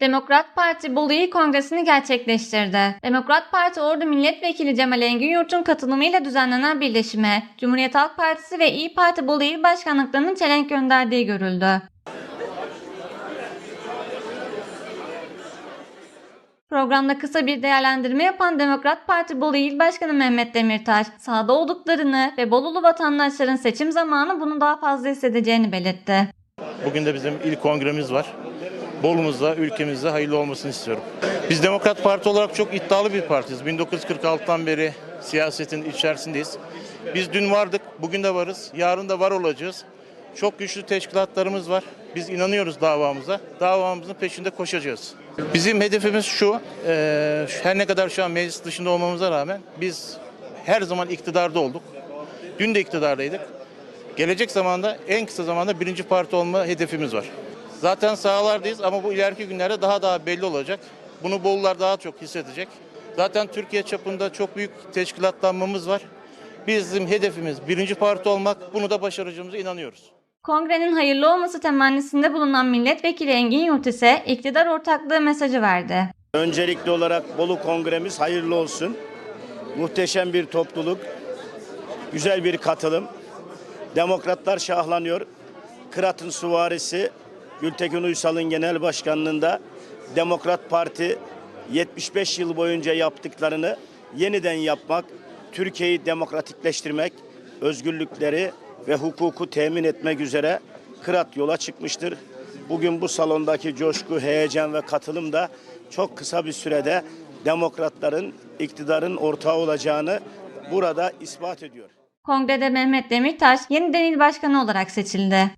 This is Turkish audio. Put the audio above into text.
Demokrat Parti Bolu İl Kongresi'ni gerçekleştirdi. Demokrat Parti Ordu Milletvekili Cemal Engin Yurt'un katılımıyla düzenlenen birleşime, Cumhuriyet Halk Partisi ve İyi Parti Bolu İl Başkanlıklarının çelenk gönderdiği görüldü. Programda kısa bir değerlendirme yapan Demokrat Parti Bolu İl Başkanı Mehmet Demirtaş, sahada olduklarını ve Bolulu vatandaşların seçim zamanı bunu daha fazla hissedeceğini belirtti. Bugün de bizim ilk kongremiz var. Bolu'muzda, ülkemizde hayırlı olmasını istiyorum. Biz Demokrat Parti olarak çok iddialı bir partiyiz. 1946'tan beri siyasetin içerisindeyiz. Biz dün vardık, bugün de varız, yarın da var olacağız. Çok güçlü teşkilatlarımız var. Biz inanıyoruz davamıza. Davamızın peşinde koşacağız. Bizim hedefimiz şu, eee, her ne kadar şu an meclis dışında olmamıza rağmen biz her zaman iktidarda olduk. Dün de iktidardaydık. Gelecek zamanda en kısa zamanda birinci parti olma hedefimiz var. Zaten sahalardayız ama bu ileriki günlerde daha daha belli olacak. Bunu Bolular daha çok hissedecek. Zaten Türkiye çapında çok büyük teşkilatlanmamız var. Bizim hedefimiz birinci parti olmak. Bunu da başaracağımıza inanıyoruz. Kongrenin hayırlı olması temennisinde bulunan milletvekili Engin Yurt ise iktidar ortaklığı mesajı verdi. Öncelikli olarak Bolu Kongremiz hayırlı olsun. Muhteşem bir topluluk, güzel bir katılım. Demokratlar şahlanıyor. Kırat'ın suvarisi Gültekin Uysal'ın genel başkanlığında Demokrat Parti 75 yıl boyunca yaptıklarını yeniden yapmak, Türkiye'yi demokratikleştirmek, özgürlükleri ve hukuku temin etmek üzere Kırat yola çıkmıştır. Bugün bu salondaki coşku, heyecan ve katılım da çok kısa bir sürede demokratların iktidarın ortağı olacağını burada ispat ediyor. Kongrede Mehmet Demirtaş yeniden il başkanı olarak seçildi.